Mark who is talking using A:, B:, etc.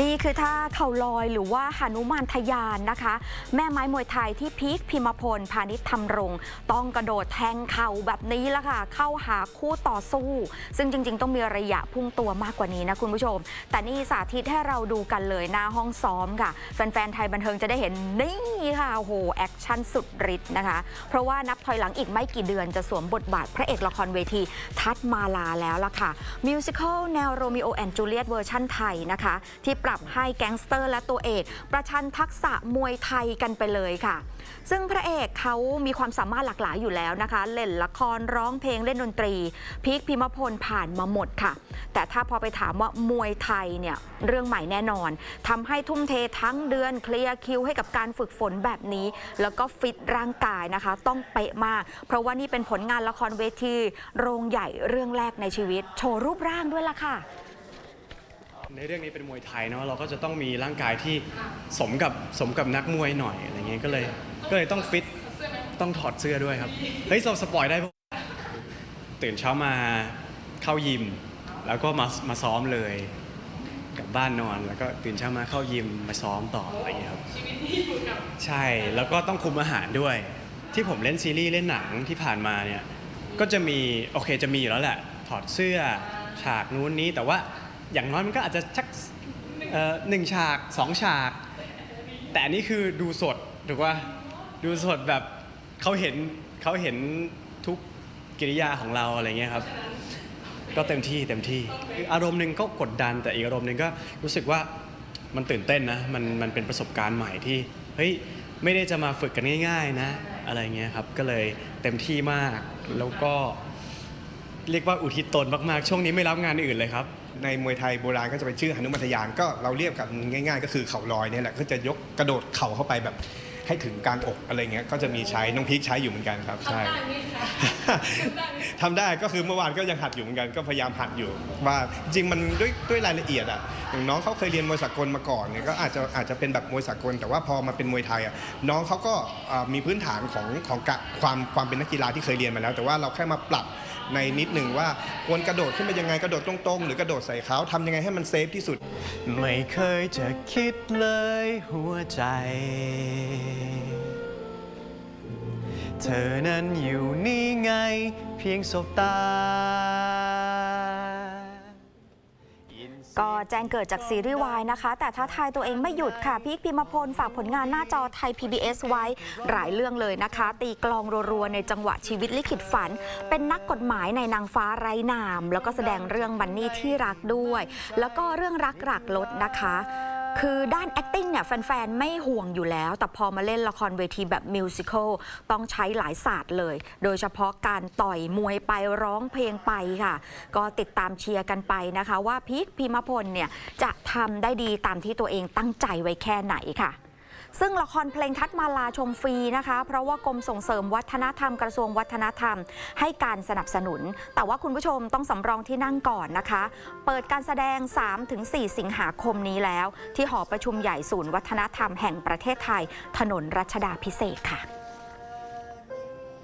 A: นี่คือท่าเข่าลอยหรือว่าหนุมานทยานนะคะ แม่ไม้มวยไทยที่พีคพิมพลพาณิชย์ทำรงต้องกระโดดแทงเข่าแบบนี้ละค่ะ เข้าหาคู่ต่อสู้ ซึ่งจริง ๆ ต้องมีระยะพุ่งตัวมากกว่านี้นะคุณผู้ชม แต่นี่สาธิตให้เราดูกันเลยหน้าห้องซ้อมค่ะ แฟนๆไทยบันเทิงจะได้เห็นนี่ค่ะโอ้โหแอคชั่นสุดฤทธิ์นะคะ เพราะว่านับถอยหลังอีกไม่กี่เดือนจะสวมบทบาทพระเอกละครเวทีทัดมาลาแล้วล่ะค่ะมิวสิควลแนวโรมิโอแอนจูเลียตเวอร์ชั่นไทยนะคะ ที่ปรับให้แก๊งสเตอร์และตัวเอก ประชันทักษะมวยไทยกันไปเลยค่ะ ซึ่งพระเอกเขามีความสามารถหลากหลายอยู่แล้วนะคะ เล่นละครร้องเพลงเล่นดนตรี พีคพิมพลผ่านมาหมดค่ะ แต่ถ้าพอไปถามว่ามวยไทยเนี่ยเรื่องใหม่แน่นอนทำให้ทุ่มเททั้งเดือนเคลียร์คิวให้กับการฝึกฝนแบบนี้ แล้วก็ฟิตร่างกายนะคะ ต้องเป๊ะมาก เพราะว่านี่เป็นผลงานละครเวที โรงใหญ่เรื่องแรกในชีวิต โชว์รูปร่างด้วยล่ะค่ะ
B: ในเรื่องนี้เป็นมวยไทยเนาะเราก็จะต้องมีร่างกายที่สมกับสมกับนักมวยหน่อยอะไรเงี้ยก็เลยก็เลยต้องฟิตต้องถอดเสื้อด้วยครับเฮ้ยเราสปอยได้ปะตื่นเช้ามาเข้ายิม แล้วก็มามาซ้อมเลยกลับบ้านนอน แล้วก็ตื่นเช้ามาเข้ายิมมาซ้อมต่ออะไรเงี้ยครับใช่แล้วก็ต้องคุมอาหารด้วย ที่ผมเล่นซีรีส์เล่นหนังที่ผ่านมาเนี่ยก็จะมีโอเคจะมีอยู่แล้วแหละ ถอดเสื้อฉากนู้นนี้แต่ว่า อย่างน้อยมันก็อาจจะชักเอ่อหนึ่งฉากสองฉาก แต่อันนี้คือดูสดถูกว่าดูสดแบบเขาเห็นเขาเห็นทุกกิริยาของเราอะไรเงี้ยครับ ก็เต็มที่เต็มที่อารมณ์หนึ่งก็กดดันแต่อีกอารมณ์หนึ่งก็รู้สึกว่ามันตื่นเต้นนะมันมันเป็นประสบการณ์ใหม่ที่เฮ้ยไม่ได้จะมาฝึกกันง่าย ๆ นะ อะไรเงี้ยครับก็เลยเต็มที่มากแล้วก็เรียกว่าอุทิศตนมากๆ ช่วงนี้ไม่รับงานอื่นเลยครับ
C: ในมวยไทยโบราณก็จะเป็นชื่อหนุมัทยานก็เราเรียกกันง่าย ๆ ก็คือเข่าลอยเนี่ยแหละก็จะยกกระโดดเข่าเข้าไปแบบให้ถึงกลางอกอะไรเงี้ยก็จะมีใช้น้องพีคใช้อยู่เหมือนกันครับใช่ ทำได้ ทำได้ก็คือเมื่อวานก็ยังหัดอยู่เหมือนกันก็พยายามหัดอยู่ ว่าจริงมันด้วยด้วยรายละเอียดอะอย่างน้องเขาเคยเรียนมวยสากลมาก่อนเนี่ยก็อาจจะอาจจะเป็นแบบมวยสากล แต่ว่าพอมาเป็นมวยไทยอะน้องเขาก็มีพื้นฐานของของกะความความเป็นนักกีฬาที่เคยเรียนมาแล้ว แต่ว่าเราแค่มาปรับในนิดหนึ่งว่าควรกระโดดขึ้นไปยังไงกระโดดตรงๆ หรือกระโดดใส่เขาทำยังไงให้มันเซฟที่สุด
B: ไม่เคยจะคิดเลยหัวใจ เธอนั้นอยู่นี่ไง เพียงสบตา
A: ก็แจ้งเกิดจากซีรีส์วายนะคะ แต่ท้าทายตัวเองไม่หยุดค่ะ พีคพิมพลฝากผลงานหน้าจอไทย PBS ไว้หลายเรื่องเลยนะคะ ตีกลองรัวๆ ในจังหวะชีวิตลิขิตฝัน เป็นนักกฎหมายในนางฟ้าไร้นาม แล้วก็แสดงเรื่องบันนี่ที่รักด้วย แล้วก็เรื่องรักหลักรถนะคะ คือด้าน acting เนี่ยแฟน ๆ ไม่ห่วงอยู่แล้ว แต่พอมาเล่นละครเวทีแบบมิวสิควลต้องใช้หลายศาสตร์เลย โดยเฉพาะการต่อยมวยไปร้องเพลงไปค่ะ ก็ติดตามเชียร์กันไปนะคะ ว่าพีคพิมพลเนี่ยจะทำได้ดีตามที่ตัวเองตั้งใจไว้แค่ไหนค่ะ ซึ่งละครเพลงทัดมาลาชมฟรีนะคะ เพราะว่ากรมส่งเสริมวัฒนธรรมกระทรวงวัฒนธรรม ให้การสนับสนุน แต่ว่าคุณผู้ชมต้องสำรองที่นั่งก่อนนะคะ เปิดการแสดง 3-4 สิงหาคมนี้แล้ว ที่หอประชุมใหญ่ศูนย์วัฒนธรรมแห่งประเทศไทย ถนนรัชดาพิเศษค่ะ